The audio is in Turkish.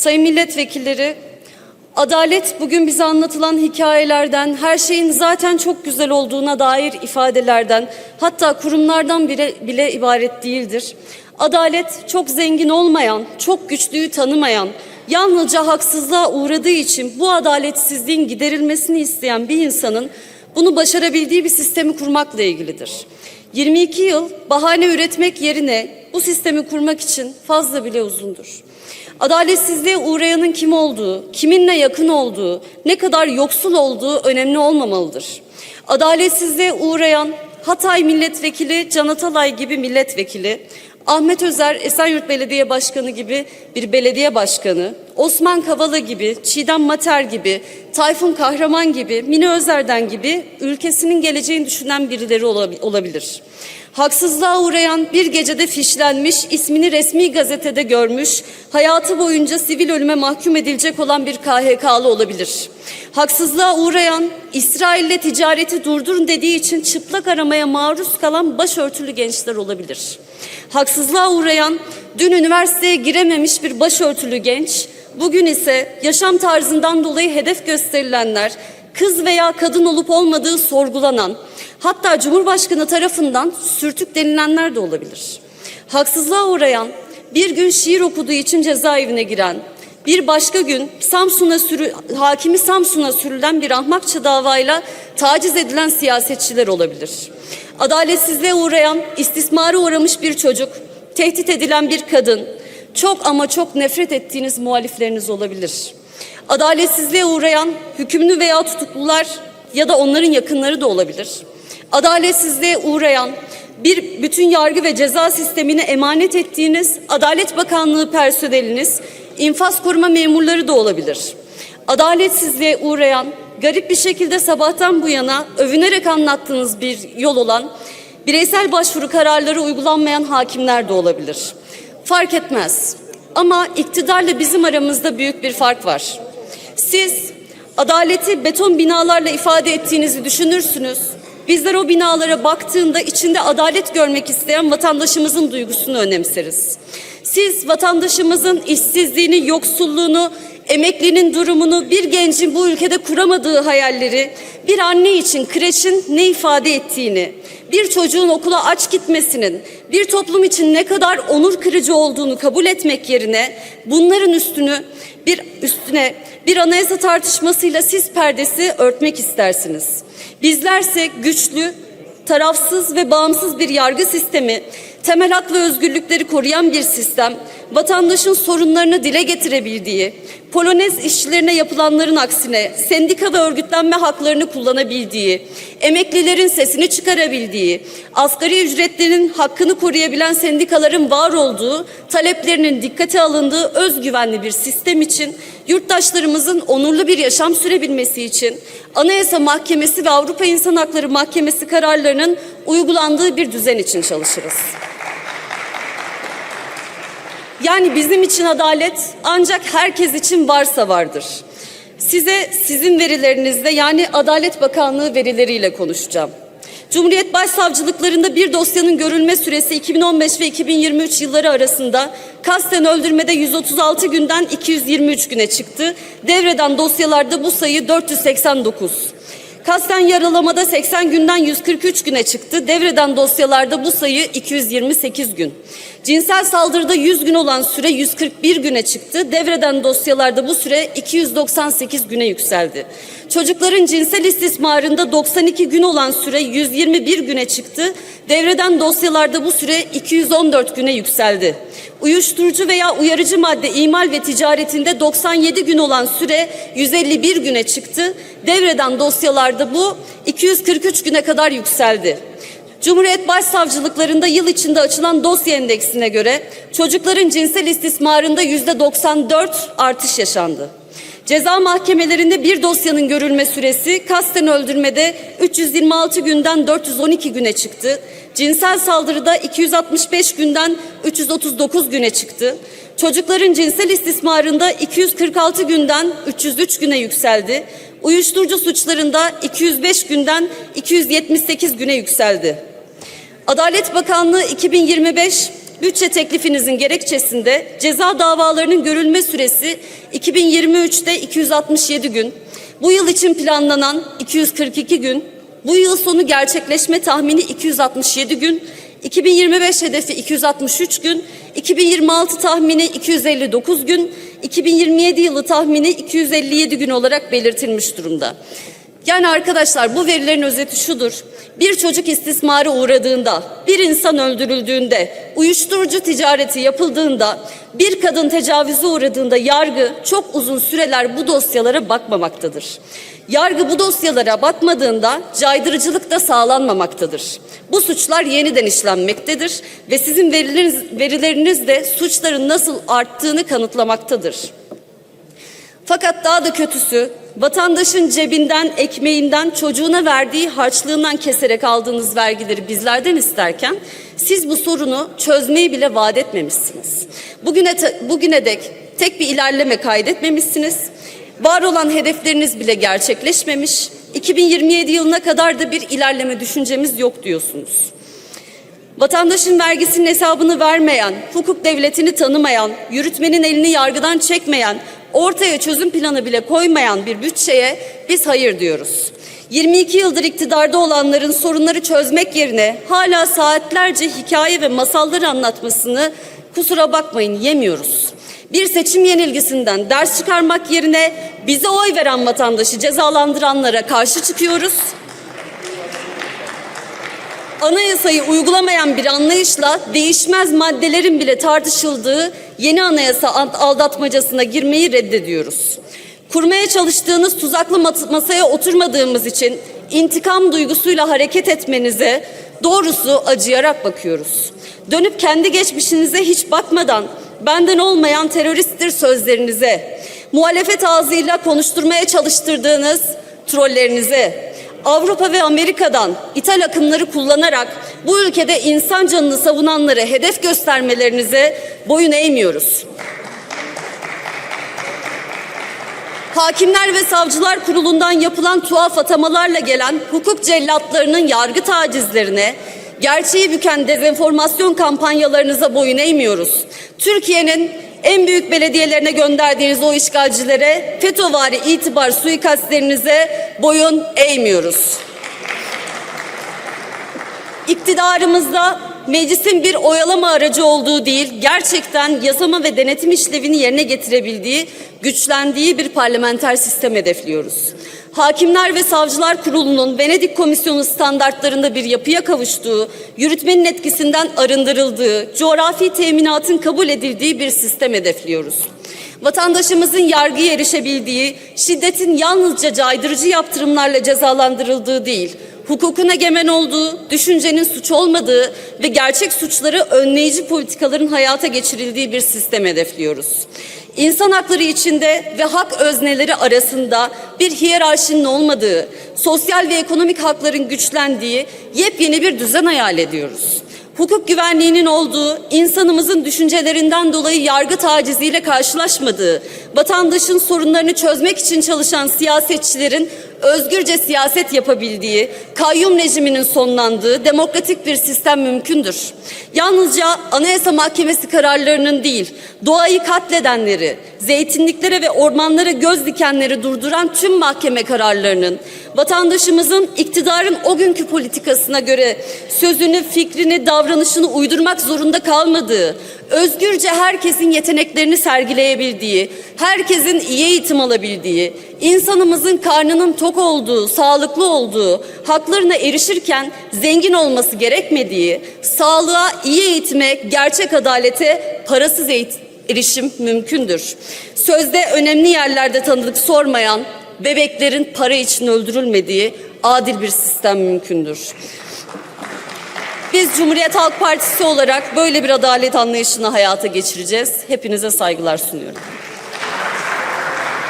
sayın milletvekilleri, adalet bugün bize anlatılan hikayelerden, her şeyin zaten çok güzel olduğuna dair ifadelerden, hatta kurumlardan bile, bile ibaret değildir. Adalet çok zengin olmayan, çok güçlüyü tanımayan, yalnızca haksızlığa uğradığı için bu adaletsizliğin giderilmesini isteyen bir insanın bunu başarabildiği bir sistemi kurmakla ilgilidir. 22 yıl bahane üretmek yerine bu sistemi kurmak için fazla bile uzundur. Adaletsizliğe uğrayanın kim olduğu, kiminle yakın olduğu, ne kadar yoksul olduğu önemli olmamalıdır. Adaletsizliğe uğrayan Hatay Milletvekili Can Atalay gibi milletvekili, Ahmet Özer Esenyurt Belediye Başkanı gibi bir belediye başkanı, Osman Kavala gibi, Çiğdem Mater gibi, Tayfun Kahraman gibi, Mine Özer'den gibi ülkesinin geleceğini düşünen birileri olabilir. Haksızlığa uğrayan bir gecede fişlenmiş, ismini resmi gazetede görmüş, hayatı boyunca sivil ölüme mahkum edilecek olan bir KHK'lı olabilir. Haksızlığa uğrayan, İsrail'le ticareti durdurun dediği için çıplak aramaya maruz kalan başörtülü gençler olabilir. Haksızlığa uğrayan, dün üniversiteye girememiş bir başörtülü genç, bugün ise yaşam tarzından dolayı hedef gösterilenler, kız veya kadın olup olmadığı sorgulanan, hatta Cumhurbaşkanı tarafından sürtük denilenler de olabilir. Haksızlığa uğrayan, bir gün şiir okuduğu için cezaevine giren, bir başka gün Samsun'a sürü, hakimi Samsun'a sürülen bir ahmakça davayla taciz edilen siyasetçiler olabilir. Adaletsizliğe uğrayan, istismara uğramış bir çocuk, tehdit edilen bir kadın, çok ama çok nefret ettiğiniz muhalifleriniz olabilir. Adaletsizliğe uğrayan hükümlü veya tutuklular ya da onların yakınları da olabilir. Adaletsizliğe uğrayan bir bütün yargı ve ceza sistemine emanet ettiğiniz Adalet Bakanlığı personeliniz, infaz koruma memurları da olabilir. Adaletsizliğe uğrayan, garip bir şekilde sabahtan bu yana övünerek anlattığınız bir yol olan bireysel başvuru kararları uygulanmayan hakimler de olabilir. Fark etmez. Ama iktidarla bizim aramızda büyük bir fark var. Siz adaleti beton binalarla ifade ettiğinizi düşünürsünüz. Bizler o binalara baktığında içinde adalet görmek isteyen vatandaşımızın duygusunu önemseriz. Siz vatandaşımızın işsizliğini, yoksulluğunu, emeklinin durumunu, bir gencin bu ülkede kuramadığı hayalleri, bir anne için kreşin ne ifade ettiğini, bir çocuğun okula aç gitmesinin bir toplum için ne kadar onur kırıcı olduğunu kabul etmek yerine bunların üstünü bir üstüne bir anayasa tartışmasıyla siz perdesi örtmek istersiniz. Bizlerse güçlü, tarafsız ve bağımsız bir yargı sistemi, temel hak ve özgürlükleri koruyan bir sistem, vatandaşın sorunlarını dile getirebildiği, Polonez işçilerine yapılanların aksine sendika ve örgütlenme haklarını kullanabildiği, emeklilerin sesini çıkarabildiği, asgari ücretlerin hakkını koruyabilen sendikaların var olduğu, taleplerinin dikkate alındığı özgüvenli bir sistem için yurttaşlarımızın onurlu bir yaşam sürebilmesi için Anayasa Mahkemesi ve Avrupa İnsan Hakları Mahkemesi kararlarının uygulandığı bir düzen için çalışırız. Yani bizim için adalet ancak herkes için varsa vardır. Size sizin verilerinizle yani Adalet Bakanlığı verileriyle konuşacağım. Cumhuriyet Başsavcılıklarında bir dosyanın görülme süresi 2015 ve 2023 yılları arasında kasten öldürmede 136 günden 223 güne çıktı. Devreden dosyalarda bu sayı 489. Kasten yaralamada 80 günden 143 güne çıktı. Devreden dosyalarda bu sayı 228 gün. Cinsel saldırıda 100 gün olan süre 141 güne çıktı. Devreden dosyalarda bu süre 298 güne yükseldi. Çocukların cinsel istismarında 92 gün olan süre 121 güne çıktı. Devreden dosyalarda bu süre 214 güne yükseldi. Uyuşturucu veya uyarıcı madde imal ve ticaretinde 97 gün olan süre 151 güne çıktı. Devreden dosyalarda bu 243 güne kadar yükseldi. Cumhuriyet Başsavcılıklarında yıl içinde açılan dosya endeksine göre çocukların cinsel istismarında yüzde 94 artış yaşandı. Ceza mahkemelerinde bir dosyanın görülme süresi kasten öldürmede 326 günden 412 güne çıktı. Cinsel saldırıda 265 günden 339 güne çıktı. Çocukların cinsel istismarında 246 günden 303 güne yükseldi. Uyuşturucu suçlarında 205 günden 278 güne yükseldi. Adalet Bakanlığı 2025 bütçe teklifinizin gerekçesinde ceza davalarının görülme süresi 2023'te 267 gün, bu yıl için planlanan 242 gün, bu yıl sonu gerçekleşme tahmini 267 gün, 2025 hedefi 263 gün, 2026 tahmini 259 gün, 2027 yılı tahmini 257 gün olarak belirtilmiş durumda. Yani arkadaşlar bu verilerin özeti şudur. Bir çocuk istismara uğradığında, bir insan öldürüldüğünde, uyuşturucu ticareti yapıldığında, bir kadın tecavüze uğradığında yargı çok uzun süreler bu dosyalara bakmamaktadır. Yargı bu dosyalara bakmadığında caydırıcılık da sağlanmamaktadır. Bu suçlar yeniden işlenmektedir ve sizin verileriniz, verileriniz de suçların nasıl arttığını kanıtlamaktadır. Fakat daha da kötüsü vatandaşın cebinden, ekmeğinden, çocuğuna verdiği harçlığından keserek aldığınız vergileri bizlerden isterken siz bu sorunu çözmeyi bile vaat etmemişsiniz. Bugüne, bugüne dek tek bir ilerleme kaydetmemişsiniz. Var olan hedefleriniz bile gerçekleşmemiş. 2027 yılına kadar da bir ilerleme düşüncemiz yok diyorsunuz. Vatandaşın vergisinin hesabını vermeyen, hukuk devletini tanımayan, yürütmenin elini yargıdan çekmeyen, ortaya çözüm planı bile koymayan bir bütçeye biz hayır diyoruz. 22 yıldır iktidarda olanların sorunları çözmek yerine hala saatlerce hikaye ve masalları anlatmasını kusura bakmayın yemiyoruz. Bir seçim yenilgisinden ders çıkarmak yerine bize oy veren vatandaşı cezalandıranlara karşı çıkıyoruz anayasayı uygulamayan bir anlayışla değişmez maddelerin bile tartışıldığı yeni anayasa aldatmacasına girmeyi reddediyoruz. Kurmaya çalıştığınız tuzaklı masaya oturmadığımız için intikam duygusuyla hareket etmenize doğrusu acıyarak bakıyoruz. Dönüp kendi geçmişinize hiç bakmadan benden olmayan teröristtir sözlerinize, muhalefet ağzıyla konuşturmaya çalıştırdığınız trollerinize, Avrupa ve Amerika'dan ithal akımları kullanarak bu ülkede insan canını savunanları hedef göstermelerinize boyun eğmiyoruz. Hakimler ve Savcılar Kurulu'ndan yapılan tuhaf atamalarla gelen hukuk cellatlarının yargı tacizlerine, gerçeği büken dezenformasyon kampanyalarınıza boyun eğmiyoruz. Türkiye'nin en büyük belediyelerine gönderdiğiniz o işgalcilere, FETÖ'vari itibar suikastlerinize boyun eğmiyoruz. İktidarımızda meclisin bir oyalama aracı olduğu değil, gerçekten yasama ve denetim işlevini yerine getirebildiği, güçlendiği bir parlamenter sistem hedefliyoruz. Hakimler ve Savcılar Kurulu'nun Venedik Komisyonu standartlarında bir yapıya kavuştuğu, yürütmenin etkisinden arındırıldığı, coğrafi teminatın kabul edildiği bir sistem hedefliyoruz. Vatandaşımızın yargıya erişebildiği, şiddetin yalnızca caydırıcı yaptırımlarla cezalandırıldığı değil, hukukun egemen olduğu, düşüncenin suç olmadığı ve gerçek suçları önleyici politikaların hayata geçirildiği bir sistem hedefliyoruz. İnsan hakları içinde ve hak özneleri arasında bir hiyerarşinin olmadığı, sosyal ve ekonomik hakların güçlendiği yepyeni bir düzen hayal ediyoruz hukuk güvenliğinin olduğu, insanımızın düşüncelerinden dolayı yargı taciziyle karşılaşmadığı, vatandaşın sorunlarını çözmek için çalışan siyasetçilerin özgürce siyaset yapabildiği, kayyum rejiminin sonlandığı demokratik bir sistem mümkündür. Yalnızca Anayasa Mahkemesi kararlarının değil, doğayı katledenleri, zeytinliklere ve ormanlara göz dikenleri durduran tüm mahkeme kararlarının, vatandaşımızın iktidarın o günkü politikasına göre sözünü, fikrini, davranışını uydurmak zorunda kalmadığı, özgürce herkesin yeteneklerini sergileyebildiği, herkesin iyi eğitim alabildiği, insanımızın karnının tok olduğu, sağlıklı olduğu, haklarına erişirken zengin olması gerekmediği, sağlığa, iyi eğitime, gerçek adalete, parasız eğitim erişim mümkündür. Sözde önemli yerlerde tanıdık sormayan, bebeklerin para için öldürülmediği adil bir sistem mümkündür. Biz Cumhuriyet Halk Partisi olarak böyle bir adalet anlayışını hayata geçireceğiz. Hepinize saygılar sunuyorum.